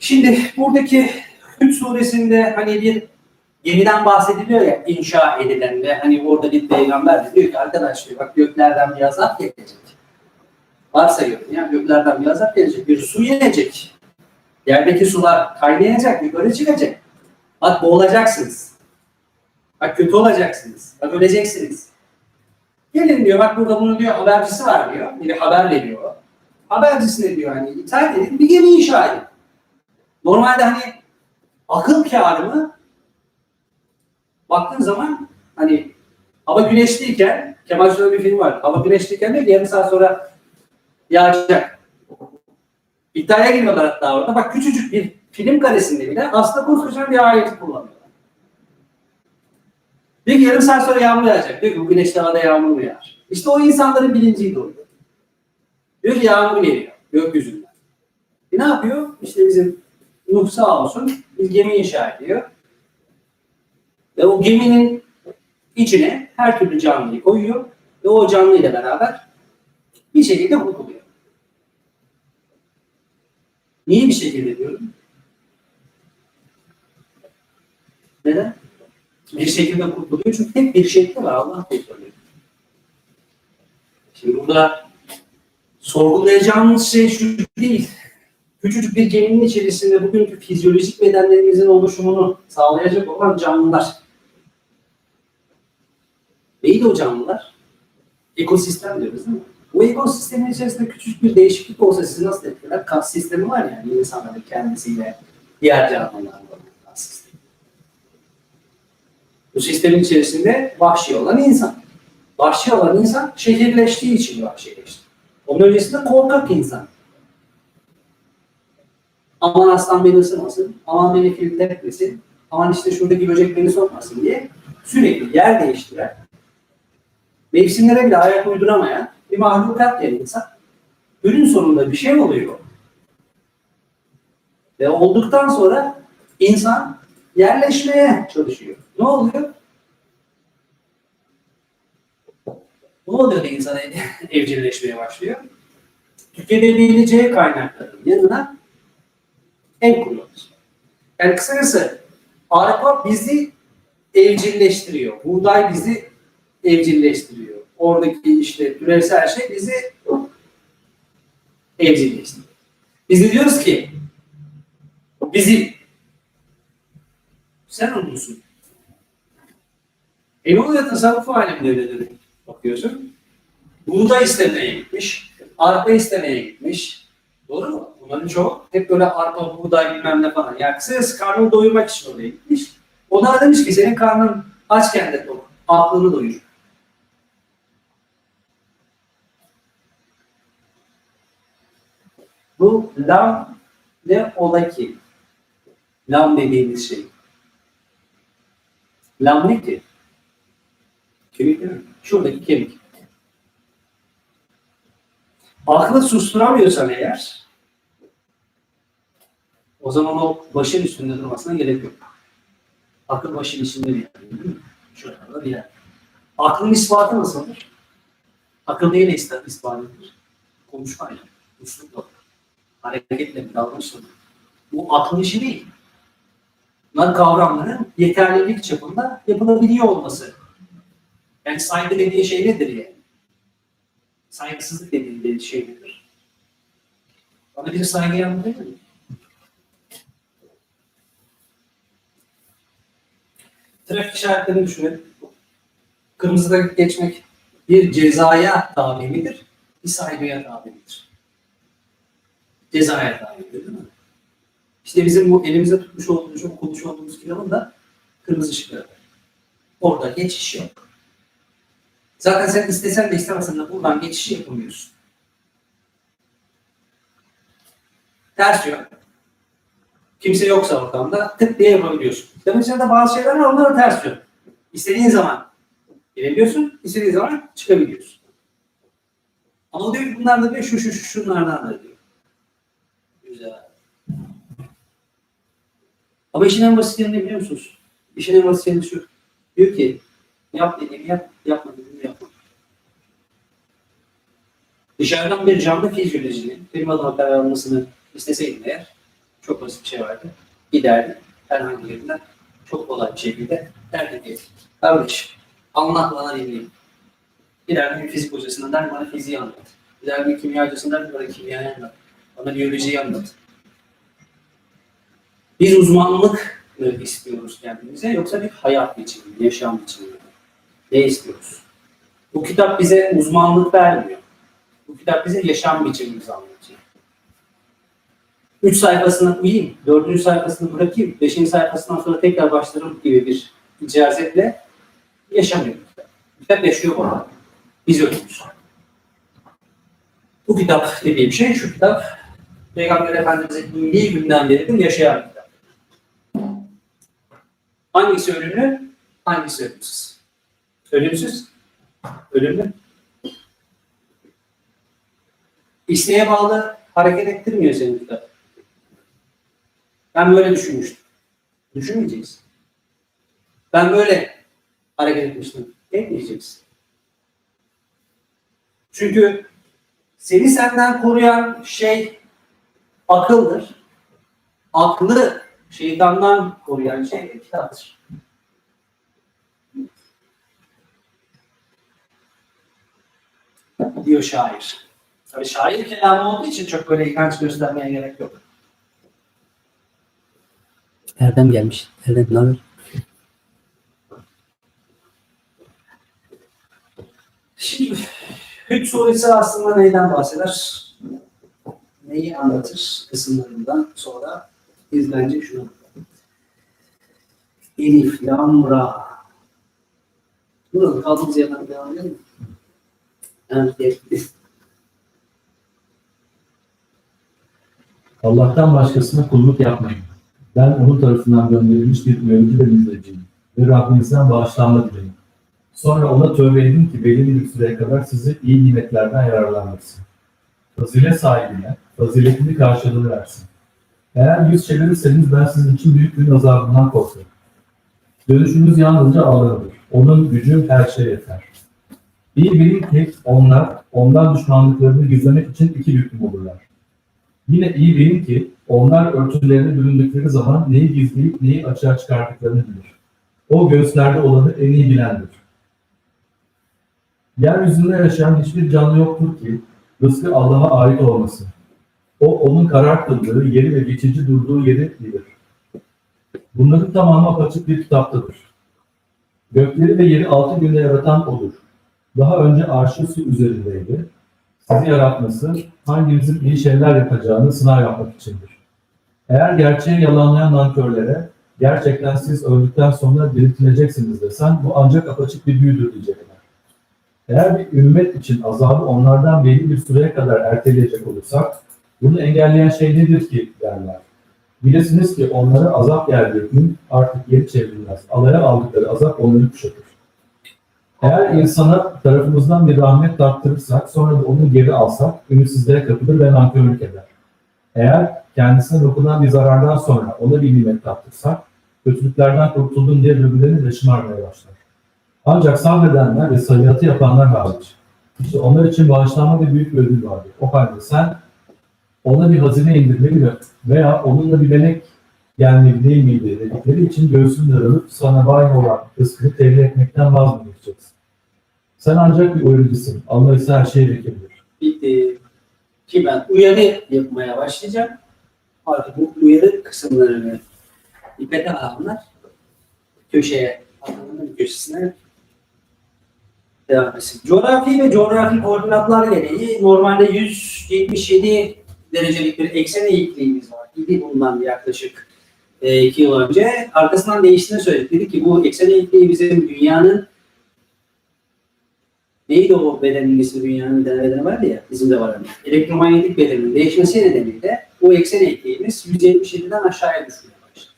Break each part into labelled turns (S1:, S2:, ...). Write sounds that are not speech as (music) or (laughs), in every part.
S1: Şimdi buradaki Hüd suresinde hani bir gemiden bahsediliyor ya inşa edilen ve hani orada bir peygamber de diyor ki arkadaş diyor bak göklerden bir azap gelecek. Varsayıyorum ya göklerden bir azap gelecek. Bir su inecek. Yerdeki sular kaynayacak, yukarı çıkacak. Bak boğulacaksınız. Bak kötü olacaksınız. Bak öleceksiniz. Gelin diyor bak burada bunu diyor habercisi var diyor. Bir haber veriyor. Habercisine diyor hani ithal edin bir gemi inşa edin. Normalde hani akıl kârı mı? Baktığın zaman hani hava güneşliyken Kemal Sunal'ın bir film var. Hava güneşliyken de yarım saat sonra yağacak. İddiaya giriyorlar hatta orada. Bak küçücük bir film karesinde bile aslında koskocaman bir aleti kullanıyorlar. Ki yarım saat sonra yağmur yağacak. Diyor ki bu güneşli havada yağmur mu yağar? İşte o insanların bilinciydi o. Diyor ki yağmur geliyor gökyüzünden. E ne yapıyor? İşte bizim Nuh sağ olsun bir gemi inşa ediyor. Ve o geminin içine her türlü canlıyı koyuyor ve o canlı ile beraber bir şekilde kurtuluyor. Niye bir şekilde diyorum? Neden? Bir şekilde kurtuluyor çünkü tek bir şekli var Allah kurtuluyor. Şimdi burada sorgulayacağımız şey şu değil. Küçücük bir geminin içerisinde bugünkü fizyolojik bedenlerimizin oluşumunu sağlayacak olan canlılar. Neydi o canlılar? Ekosistem diyoruz değil mi? Bu ekosistemin içerisinde küçük bir değişiklik olsa sizi nasıl etkiler? Kas sistemi var yani insanların kendisiyle diğer canlılarla. Bu sistemin içerisinde vahşi olan insan. Vahşi olan insan şehirleştiği için vahşileşti. Onun öncesinde korkak insan. Aman aslan beni ısırmasın, aman beni fil tepmesin, aman işte şuradaki böcek beni sokmasın diye sürekli yer değiştiren, mevsimlere bile ayak uyduramayan bir mahlukat yani insan. Günün sonunda bir şey oluyor. Ve olduktan sonra insan yerleşmeye çalışıyor. Ne oluyor? Ne oluyor da insan (laughs) evcilleşmeye başlıyor? Tüketebileceği kaynakların yanına en kuruyoruz. Yani kısacası arpa bizi evcilleştiriyor. Buğday bizi evcilleştiriyor. Oradaki işte türevsel şey bizi evcilleştiriyor. Biz de diyoruz ki bizi sen olursun. E ne oluyor tasavvuf aleminde öyle dedi. Bakıyorsun. Buğday istemeye gitmiş. Arpa istemeye gitmiş. Doğru mu? Bunların çoğu hep böyle arpa, buğday bilmem ne falan. Yani kısacası karnını doyurmak için oraya gitmiş. O da demiş ki senin karnın açken de tok. Aklını doyur. Bu lam ve ola ki. Lam dediğimiz şey. Lam ne ki? Kemik mi? Şuradaki kemik. Aklı susturamıyorsan eğer o zaman o başın üstünde durmasına gerek yok. Akıl başın içinde bir yer. değil mi? Şurada bir yer. Aklın ispatı nasıldır? Akıl neyle ister ispat edilir? Konuşmayla, üslupla, hareketle, davranışla. Bu aklın işi değil. Bunlar kavramların yeterlilik çapında yapılabiliyor olması. Yani saygı dediği şey nedir yani? Saygısızlık dediği şey nedir? Bana bir saygı yandı mi? Trafik işaretlerini düşünelim. Kırmızıda geçmek bir cezaya tabi midir? Bir saygıya tabi midir? Cezaya tabidir değil mi? İşte bizim bu elimizde tutmuş olduğumuz, okumuş olduğumuz kitabın da kırmızı ışıkları. Orada geçiş yok. Zaten sen istesen de istemesen de buradan geçiş yapamıyorsun. Ters yön. Kimse yoksa ortamda tık diye yapabiliyorsun. Demek de bazı şeyler var onlara ters yön. İstediğin zaman girebiliyorsun, istediğin zaman çıkabiliyorsun. Ama diyor ki bunlar da diyor şu şu şu şunlardan da diyor. Güzel. Ama işin en basit yanı ne biliyor musunuz? İşin en basit yanı şu. Diyor ki Yap dediğimi yap, yapma dediğimi yapma. Dışarıdan bir canlı fizyolojinin firmadan haber almasını isteseydim eğer çok basit bir şey vardı. Giderdim herhangi birinden çok kolay bir şekilde derdim ki kardeş anlat bana dinleyeyim. Giderdim bir fizik hocasından der bana fiziği anlat. Giderdim bir kimyacısından der bana kimyayı anlat. Bana biyolojiyi anlat. Biz uzmanlık mı istiyoruz kendimize yoksa bir hayat biçimi, yaşam biçimi mi? Ne istiyoruz? Bu kitap bize uzmanlık vermiyor. Bu kitap bize yaşam biçimimizi anlatıyor. Üç sayfasına uyuyayım, dördüncü sayfasını bırakayım, beşinci sayfasından sonra tekrar başlarım gibi bir icazetle yaşamıyor kitap. Kitap yaşıyor bana. Biz ölümüz. Bu kitap dediğim şey şu kitap, Peygamber Efendimiz'in indiği günden beridir yaşayan kitap. Hangisi ölümlü, hangisi ölümsüz? Ölümsüz, ölümlü. İsteğe bağlı hareket ettirmiyor senin kitap. Ben böyle düşünmüştüm. Düşünmeyeceksin. Ben böyle hareket etmiştim. Etmeyeceksin. Çünkü seni senden koruyan şey akıldır. Aklı şeytandan koruyan şey kitaptır. Diyor şair. Tabii şair kelamı olduğu için çok böyle inanç göstermeye gerek yok.
S2: Erdem gelmiş. Erdem ne haber?
S1: Şimdi Hüd suresi aslında neyden bahseder? Neyi anlatır kısımlarından sonra biz bence şunu. Elif, Lam, Ra. Burada kaldığımız yerden devam edelim mi? Evet,
S3: Allah'tan başkasına kulluk yapmayın. Ben onun tarafından gönderilmiş bir müjdeci ve müjdeciyim. Ve Rabbinizden bağışlanma dileyin. Sonra ona tövbe edin ki belirli bir süreye kadar sizi iyi nimetlerden yararlandırsın. Fazilet sahibine faziletini karşılığını versin. Eğer yüz çevirirseniz ben sizin için büyük bir azabından korkarım. Dönüşünüz yalnızca Allah'adır. Onun gücü her şeye yeter. İyi bilin ki onlar, ondan düşmanlıklarını gizlemek için iki büklüm olurlar. Yine iyi bilin ki onlar örtülerine büründükleri zaman neyi gizleyip neyi açığa çıkarttıklarını bilir. O göğüslerde olanı en iyi bilendir. Yeryüzünde yaşayan hiçbir canlı yoktur ki rızkı Allah'a ait olmasın. O onun karar kıldığı yeri ve geçici durduğu yeri bilir. Bunların tamamı apaçık bir kitaptadır. Gökleri ve yeri altı günde yaratan O'dur. Daha önce arşı su üzerindeydi sizi yaratması hanginizin iyi şeyler yapacağını sınav yapmak içindir. Eğer gerçeği yalanlayan nankörlere gerçekten siz öldükten sonra diriltileceksiniz desen bu ancak apaçık bir büyüdür diyecekler. Eğer bir ümmet için azabı onlardan belli bir süreye kadar erteleyecek olursak bunu engelleyen şey nedir ki derler. Bilesiniz ki onlara azap geldiği gün artık geri çevrilmez. Alaya aldıkları azap onları kuşatır. Eğer insana tarafımızdan bir rahmet tattırırsak, sonra da onu geri alsak, ümitsizliğe kapılır ve nankörlük eder. Eğer kendisine dokunan bir zarardan sonra ona bir nimet tattırsak, kötülüklerden kurtuldum diye birbirlerini de şımarmaya başlar. Ancak sabredenler ve sayıatı yapanlar hariç. İşte onlar için bağışlanma ve büyük bir ödül vardır. O halde sen ona bir hazine indirmeli ve- veya onunla bir melek gelmeli değil miydi dedikleri için göğsünü darılıp sana bağlı olan rızkını tebliğ etmekten vaz mı geçeceksin? Sen ancak bir uyarıcısın. Allah ise her şeye vekildir.
S1: Bitti. Ki ben uyarı yapmaya başlayacağım. Artık bu uyarı kısımlarını dikkate alanlar köşeye, alanın köşesine devam etsin. Coğrafi ve coğrafi koordinatlar gereği normalde 177 derecelik bir eksen eğikliğimiz var. İdi bundan yaklaşık e, iki yıl önce. Arkasından değiştiğini söyledik. Dedi ki bu eksen eğikliği bizim dünyanın neydi o bedenin ismi dünyanın bir bedeni vardı ya bizim de var hani. Elektromanyetik bedenin değişmesi nedeniyle o eksen eğikliğimiz 177'den aşağıya düşmeye başladı.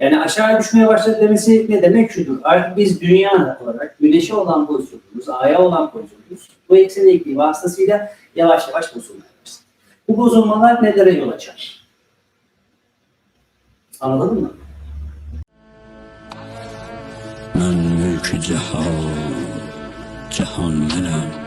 S1: Yani aşağıya düşmeye başladı demesi ne demek şudur. Artık biz dünya olarak güneşe olan pozisyonumuz, aya olan pozisyonumuz bu eksen eğikliği vasıtasıyla yavaş yavaş bozulmaya başladı. Bu bozulmalar nelere yol açar? Anladın mı?
S4: Ben mülkü cehan, cehan benim.